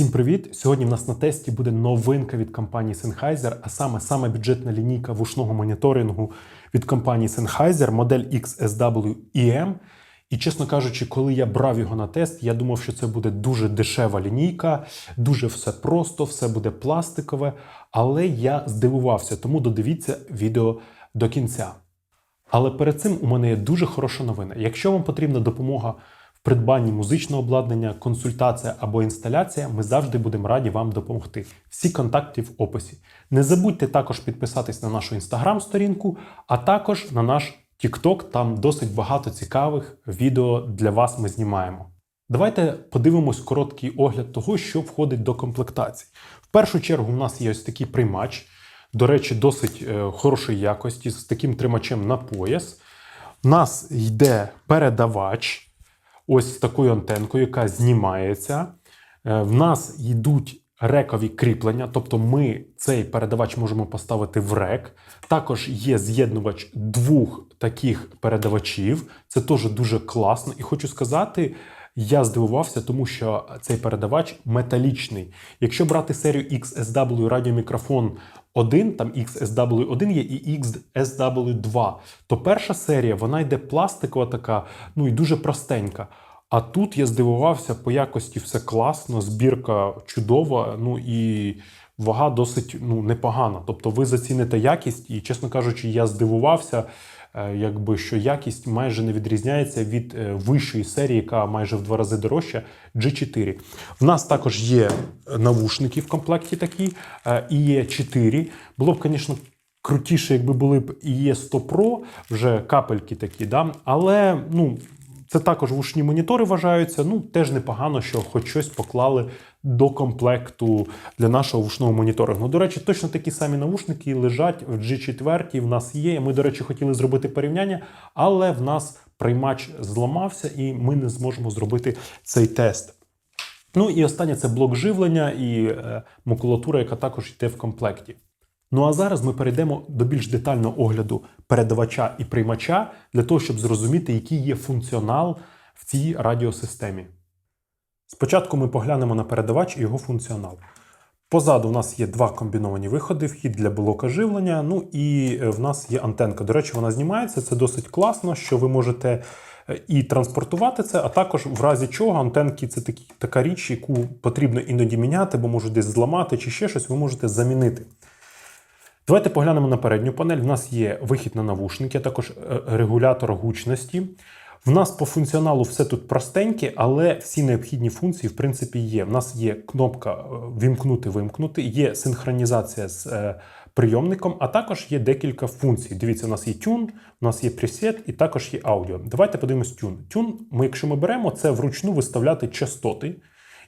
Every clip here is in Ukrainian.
Всім привіт! Сьогодні в нас на тесті буде новинка від компанії Sennheiser, а саме саме бюджетна лінійка вушного моніторингу від компанії Sennheiser, модель XSW EM. І чесно кажучи, коли я брав його на тест, я думав, що це буде дуже дешева лінійка, дуже все просто, все буде пластикове. Але я здивувався, тому додивіться відео до кінця. Але перед цим у мене є дуже хороша новина. Якщо вам потрібна допомога придбанні музичного обладнання, консультація або інсталяція, ми завжди будемо раді вам допомогти. Всі контакти в описі. Не забудьте також підписатись на нашу інстаграм-сторінку, а також на наш TikTok. Там досить багато цікавих відео для вас ми знімаємо. Давайте подивимось короткий огляд того, що входить до комплектації. В першу чергу, у нас є ось такий приймач. До речі, досить е, хорошої якості з таким тримачем на пояс. У нас йде передавач ось такою антенкою, яка знімається. Е, В нас йдуть рекові кріплення, тобто ми цей передавач можемо поставити в рек. Також є з'єднувач двох таких передавачів. Це теж дуже класно. І хочу сказати, я здивувався, тому що цей передавач металічний. Якщо брати серію XSW радіомікрофон 1, там XSW1 є і XSW2, то перша серія вона йде пластикова така, ну і дуже простенька. А тут я здивувався по якості все класно, збірка чудова, ну і вага досить ну, непогана. Тобто ви заціните якість, і, чесно кажучи, я здивувався, якби що якість майже не відрізняється від е, вищої серії, яка майже в два рази дорожча G4. В нас також є навушники в комплекті такі, е, і є 4. Було б, звісно, крутіше, якби були б і є 100 Pro, вже капельки такі, да? але ну. Це також вушні монітори вважаються. Ну, теж непогано, що хоч щось поклали до комплекту для нашого вушного моніторингу. До речі, точно такі самі навушники лежать в G4, в нас є. Ми, до речі, хотіли зробити порівняння, але в нас приймач зламався, і ми не зможемо зробити цей тест. Ну і останнє це блок живлення і е, макулатура, яка також йде в комплекті. Ну а зараз ми перейдемо до більш детального огляду передавача і приймача для того, щоб зрозуміти, який є функціонал в цій радіосистемі. Спочатку ми поглянемо на передавач і його функціонал. Позаду в нас є два комбіновані виходи, вхід для блока живлення. Ну і е, в нас є антенка. До речі, вона знімається. Це досить класно, що ви можете е, і транспортувати це, а також в разі чого антенки це такі, така річ, яку потрібно іноді міняти, бо можуть десь зламати чи ще щось, ви можете замінити. Давайте поглянемо на передню панель. В нас є вихід на навушники, також е, регулятор гучності. В нас по функціоналу все тут простеньке, але всі необхідні функції, в принципі, є. В нас є кнопка е, вімкнути-вимкнути, є синхронізація з е, прийомником, а також є декілька функцій. Дивіться, у нас є тюн, у нас є пресет і також є аудіо. Давайте подивимось тюн. Тюн, ми, якщо ми беремо, це вручну виставляти частоти.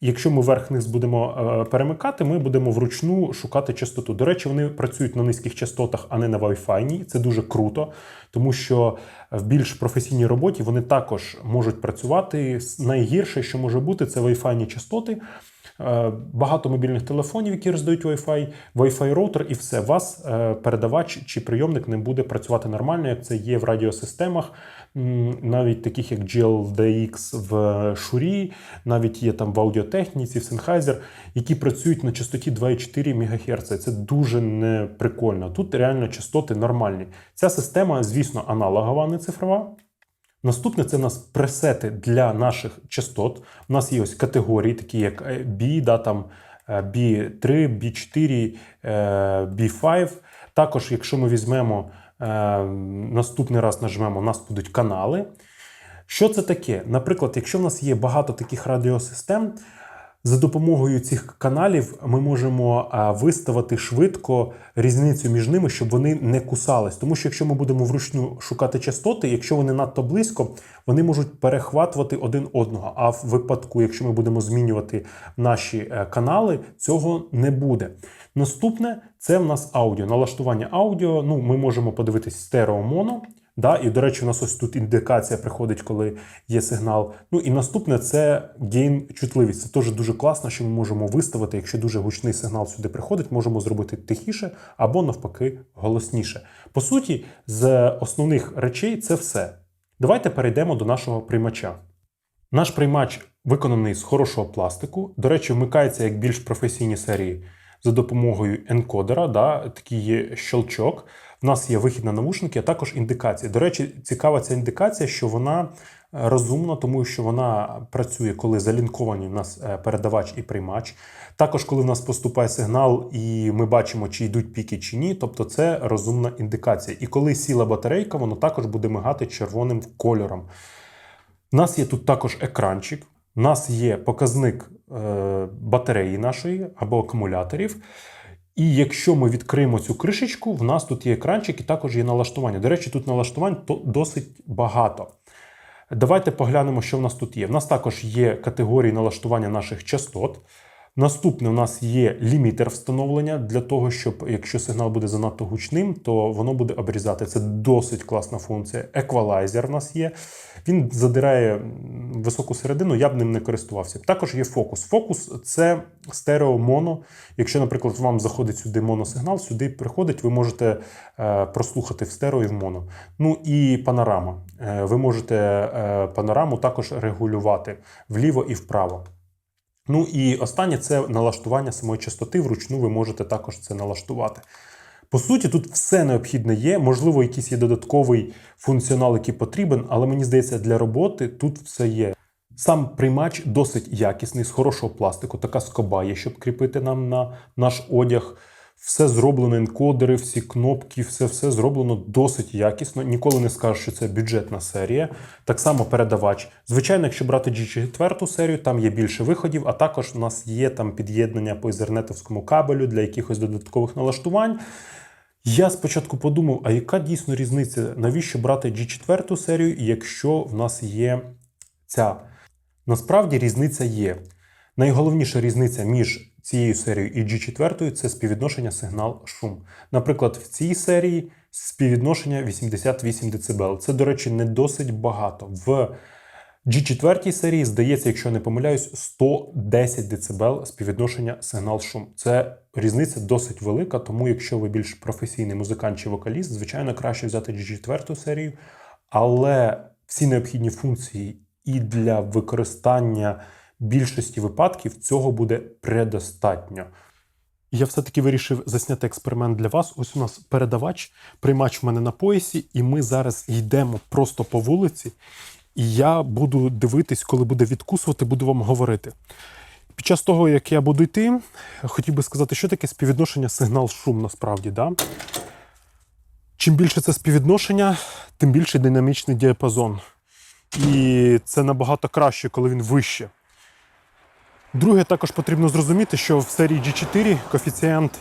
Якщо ми верх-низ будемо е, перемикати, ми будемо вручну шукати частоту. До речі, вони працюють на низьких частотах, а не на Wi-Fi. Це дуже круто, тому що в більш професійній роботі вони також можуть працювати. Найгірше, що може бути, це Wi-Fi частоти. Е, Багато мобільних телефонів, які роздають Wi-Fi, Wi-Fi роутер, і все. Вас е, передавач чи прийомник не буде працювати нормально, як це є в радіосистемах, навіть таких як GLDX в Шурі, навіть є там в аудіотехніці, в Sennheiser, які працюють на частоті 2,4 МГц. Це дуже неприкольно. Тут реально частоти нормальні. Ця система, звісно, аналогова, не цифрова. Наступне це у нас пресети для наших частот. У нас є ось категорії, такі як е, B, да, там е, B3, B4, е, B5. Також, якщо ми візьмемо е, наступний раз нажмемо, у нас будуть канали. Що це таке? Наприклад, якщо в нас є багато таких радіосистем, за допомогою цих каналів ми можемо виставити швидко різницю між ними, щоб вони не кусались. Тому що якщо ми будемо вручну шукати частоти, якщо вони надто близько, вони можуть перехватувати один одного. А в випадку, якщо ми будемо змінювати наші е, канали, цього не буде. Наступне це в нас аудіо. Налаштування аудіо. Ну, ми можемо подивитись стерео моно. Да, і, до речі, у нас ось тут індикація приходить, коли є сигнал. Ну і наступне це гейн чутливість. Це теж дуже класно, що ми можемо виставити, якщо дуже гучний сигнал сюди приходить, можемо зробити тихіше або навпаки голосніше. По суті, з основних речей це все. Давайте перейдемо до нашого приймача. Наш приймач виконаний з хорошого пластику. До речі, вмикається як більш професійні серії за допомогою енкодера. Да, такий є щелчок. В нас є вихід на навушники, а також індикація. До речі, цікава ця індикація, що вона е, розумна, тому що вона працює, коли залінковані в нас е, передавач і приймач. Також, коли в нас поступає сигнал, і ми бачимо, чи йдуть піки, чи ні. Тобто це розумна індикація. І коли сіла батарейка, воно також буде мигати червоним кольором. У нас є тут також екранчик. У нас є показник е, батареї нашої або акумуляторів. І якщо ми відкриємо цю кришечку, в нас тут є екранчик і також є налаштування. До речі, тут налаштувань досить багато. Давайте поглянемо, що в нас тут є. В нас також є категорії налаштування наших частот. Наступне у нас є лімітер встановлення для того, щоб якщо сигнал буде занадто гучним, то воно буде обрізати. Це досить класна функція. Еквалайзер в нас є. Він задирає високу середину, я б ним не користувався. Також є фокус. Фокус це стерео моно. Якщо, наприклад, вам заходить сюди моносигнал, сюди приходить, ви можете е, прослухати в стерео і в моно. Ну і панорама. Е, ви можете е, панораму також регулювати вліво і вправо. Ну і останнє це налаштування самої частоти. Вручну ви можете також це налаштувати. По суті, тут все необхідне є. Можливо, якийсь є додатковий функціонал, який потрібен, але мені здається, для роботи тут все є. Сам приймач досить якісний, з хорошого пластику, така скоба є, щоб кріпити нам на наш одяг. Все зроблено, енкодери, всі кнопки, все все зроблено досить якісно. Ніколи не скажу, що це бюджетна серія. Так само передавач. Звичайно, якщо брати G4 серію, там є більше виходів, а також у нас є там під'єднання по ізернетовському кабелю для якихось додаткових налаштувань. Я спочатку подумав, а яка дійсно різниця? Навіщо брати G4 серію, якщо в нас є ця? Насправді різниця є. Найголовніша різниця між цією серією і G4 це співвідношення сигнал-шум. Наприклад, в цій серії співвідношення 88 дБ. Це, до речі, не досить багато. В G4 серії, здається, якщо не помиляюсь, 110 дБ співвідношення сигнал-шум. Це різниця досить велика, тому якщо ви більш професійний музикант чи вокаліст, звичайно, краще взяти G4 серію, але всі необхідні функції і для використання більшості випадків цього буде предостатньо. Я все-таки вирішив засняти експеримент для вас. Ось у нас передавач, приймач в мене на поясі, і ми зараз йдемо просто по вулиці. І я буду дивитись, коли буде відкусувати, буду вам говорити. Під час того, як я буду йти, хотів би сказати, що таке співвідношення сигнал-шум насправді. Да? Чим більше це співвідношення, тим більше динамічний діапазон. І це набагато краще, коли він вище. Друге, також потрібно зрозуміти, що в серії G4 коефіцієнт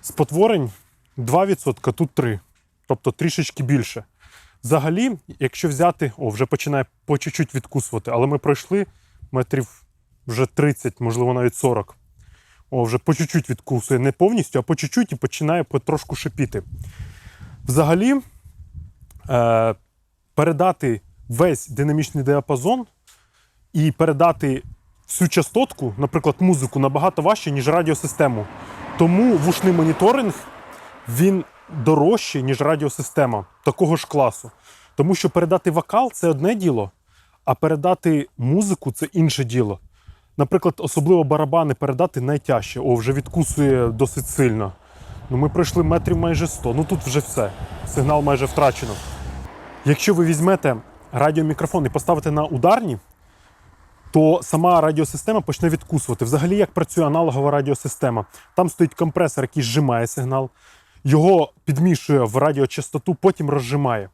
спотворень 2%, тут 3%, тобто трішечки більше. Взагалі, якщо взяти, о, вже починає по чуть-чуть відкусувати, але ми пройшли метрів вже 30, можливо, навіть 40. О, вже по чуть-чуть відкусує, не повністю, а по чуть-чуть і починає потрошку шипіти. Взагалі, е, передати весь динамічний діапазон і передати всю частотку, наприклад, музику, набагато важче, ніж радіосистему. Тому вушний моніторинг він дорожчий, ніж радіосистема такого ж класу. Тому що передати вокал це одне діло, а передати музику це інше діло. Наприклад, особливо барабани передати найтяжче. О, вже відкусує досить сильно. Ну, ми пройшли метрів майже 100. Ну тут вже все. Сигнал майже втрачено. Якщо ви візьмете радіомікрофон і поставите на ударні, то сама радіосистема почне відкусувати. Взагалі, як працює аналогова радіосистема. Там стоїть компресор, який зжимає сигнал, його підмішує в радіочастоту, потім розжимає.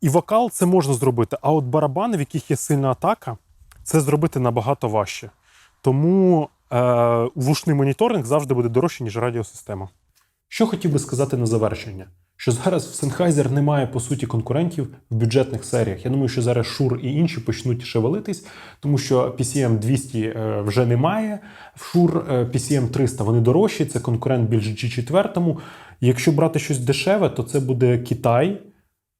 І вокал це можна зробити. А от барабани, в яких є сильна атака, це зробити набагато важче. Тому е, вушний моніторинг завжди буде дорожче, ніж радіосистема. Що хотів би сказати на завершення? Що зараз в Sennheiser немає по суті конкурентів в бюджетних серіях. Я думаю, що зараз Шур і інші почнуть шевелитись, тому що PCM 200 е, вже немає. В Шур е, PCM 300 вони дорожчі, це конкурент більш G4. Якщо брати щось дешеве, то це буде Китай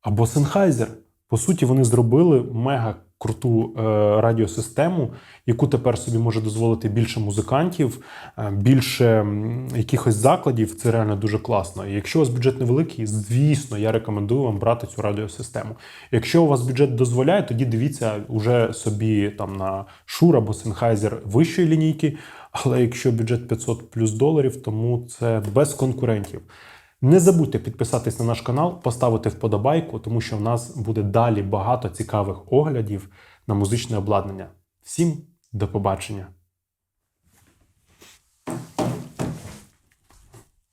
або Sennheiser. По суті, вони зробили мега круту е, радіосистему, яку тепер собі може дозволити більше музикантів, е, більше якихось закладів. Це реально дуже класно. І якщо у вас бюджет невеликий, звісно, я рекомендую вам брати цю радіосистему. Якщо у вас бюджет дозволяє, тоді дивіться уже собі там на Shure або Sennheiser вищої лінійки. Але якщо бюджет 500 плюс доларів, тому це без конкурентів. Не забудьте підписатись на наш канал, поставити вподобайку, тому що в нас буде далі багато цікавих оглядів на музичне обладнання. Всім до побачення!